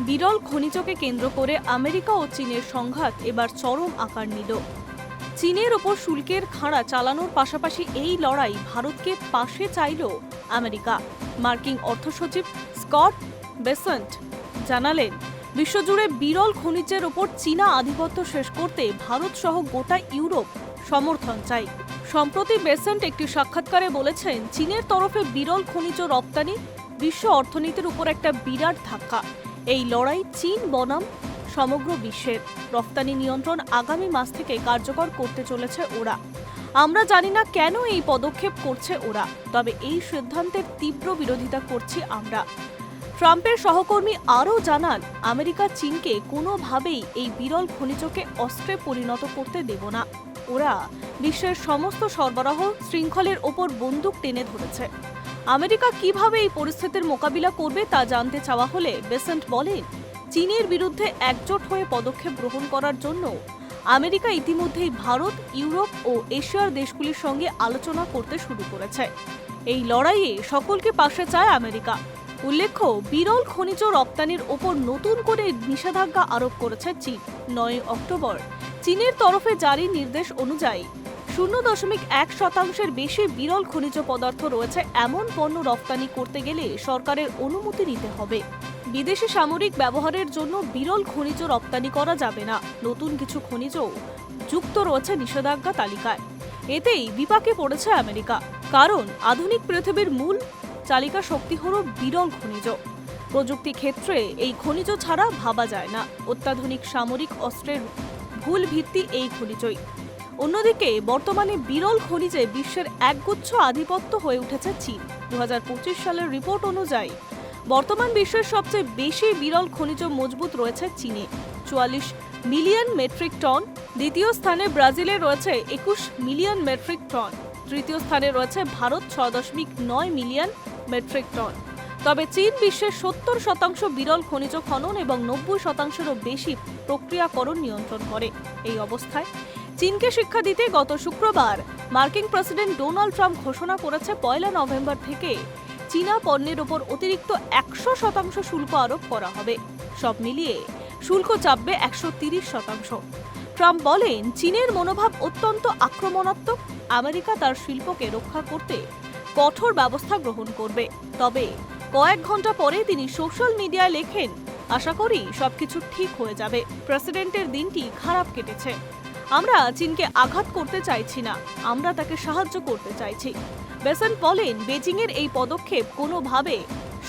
বিরল খনিজকে কেন্দ্র করে আমেরিকা ও চীনের সংঘাত এবার চরম আকার নিল। চীনের ওপর শুল্কের খাঁড়া চালানোর পাশাপাশি এই লড়াই ভারতকে পাশে চাইল আমেরিকা। মার্কিন অর্থসচিব স্কট বেসেন্ট জানালেন, বিশ্বজুড়ে বিরল খনিজের ওপর চীনা আধিপত্য শেষ করতে ভারত সহ গোটা ইউরোপ সমর্থন চাই সম্প্রতি বেসেন্ট একটি সাক্ষাৎকারে বলেছেন, চীনের তরফে বিরল খনিজ রপ্তানি বিশ্ব অর্থনীতির উপর একটা বিরাট ধাক্কা। এই লড়াই চীন, বনাম, সমগ্র বিশ্বের রপ্তানি নিয়ন্ত্রণ আগামী মাস থেকে কার্যকর করতে চলেছে ওরা। আমরা জানি না কেন এই পদক্ষেপ করছে ওরা, তবে এই সিদ্ধান্তের তীব্র বিরোধিতা করছি আমরা। ট্রাম্পের সহকর্মী আরও জানান, আমেরিকা চীনকে কোনোভাবেই এই বিরল খনিজকে অস্ত্রে পরিণত করতে দেব না। ওরা বিশ্বের সমস্ত সরবরাহ শৃঙ্খলের ওপর বন্দুক টেনে ধরেছে। আমেরিকা কীভাবে এই পরিস্থিতির মোকাবিলা করবে তা জানতে চাওয়া হলে বেসেন্ট বলেন, চীনের বিরুদ্ধে একজোট হয়ে পদক্ষেপ গ্রহণ করার জন্য আমেরিকা ইতিমধ্যেই ভারত, ইউরোপ ও এশিয়ার দেশগুলির সঙ্গে আলোচনা করতে শুরু করেছে। এই লড়াইয়ে সকলকে পাশে চায় আমেরিকা। উল্লেখ্য, বিরল খনিজ রপ্তানির ওপর নতুন করে নিষেধাজ্ঞা আরোপ করেছে চীন। নয় অক্টোবর, চীনের তরফে জারি নির্দেশ অনুযায়ী শূন্য দশমিক এক শতাংশের বেশি বিরল খনিজ পদার্থ রয়েছে, এমন পণ্য রপ্তানি করতে গেলে সরকারের অনুমতি নিতে হবে। বিদেশি সামরিক ব্যবহারের জন্য বিরল খনিজ রপ্তানি করা যাবে না। নতুন কিছু খনিজ যুক্ত রয়েছে নিষেধাজ্ঞা তালিকায়। এতেই বিপাকে পড়েছে আমেরিকা, কারণ আধুনিক পৃথিবীর মূল চালিকা শক্তি হল বিরল খনিজ। প্রযুক্তি ক্ষেত্রে এই খনিজ ছাড়া ভাবা যায় না। অত্যাধুনিক সামরিক অস্ত্রের ভুল ভিত্তি এই খনিজই। অন্যদিকে, বর্তমানে বিরল খনিজে বিশ্বের একগুচ্ছ আধিপত্য হয়ে উঠেছে চীন। দুহাজার পঁচিশ সালের রিপোর্ট অনুযায়ী, বর্তমান বিশ্বের সবচেয়ে বেশি বিরল খনিজ মজবুত রয়েছে চীনে। চুয়াল্লিশ মিলিয়ন মেট্রিক টন, দ্বিতীয় স্থানে ব্রাজিলে রয়েছে একুশ মিলিয়ন মেট্রিক টন, তৃতীয় স্থানে রয়েছে ভারত ছয় দশমিক নয় মিলিয়ন মেট্রিক টন। তবে চীন বিশ্বের সত্তর শতাংশ বিরল খনিজ খনন এবং নব্বই শতাংশেরও বেশি প্রক্রিয়াকরণ নিয়ন্ত্রণ করে। এই অবস্থায় চীনকে শিক্ষা দিতে গত শুক্রবার মার্কিন প্রেসিডেন্ট ডোনাল্ড ট্রাম্প ঘোষণা করেছে পয়লা নভেম্বর থেকে চীনা পণ্যের ওপর অতিরিক্ত একশো শতাংশ শুল্ক আরোপ করা হবে। সব মিলিয়ে শুল্ক চাপবে একশো তিরিশ শতাংশ। ট্রাম্প বলেন, চীনের মনোভাব অত্যন্ত আক্রমণাত্মক। আমেরিকা তার শিল্পকে রক্ষা করতে কঠোর ব্যবস্থা গ্রহণ করবে। তবে কয়েক ঘণ্টা পরে তিনি সোশ্যাল মিডিয়ায় লেখেন, আশা করি সবকিছু ঠিক হয়ে যাবে। প্রেসিডেন্টের দিনটি খারাপ কেটেছে। আমরা চীনকে আঘাত করতে চাইছি না, আমরা তাকে সাহায্য করতে চাইছি। বেসেন্ট বলেন বেজিংয়ের এই পদক্ষেপ কোনোভাবে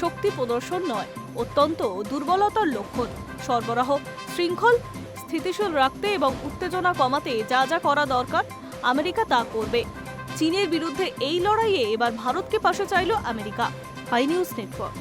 শক্তি প্রদর্শন নয়, অত্যন্ত দুর্বলতার লক্ষণ। সরবরাহ, শৃঙ্খল, স্থিতিশীল রাখতে এবং উত্তেজনা কমাতে যা যা করা দরকার, আমেরিকা তা করবে। চীনের বিরুদ্ধে এই লড়াইয়ে এবার ভারতকে পাশে চাইল আমেরিকা। High news network.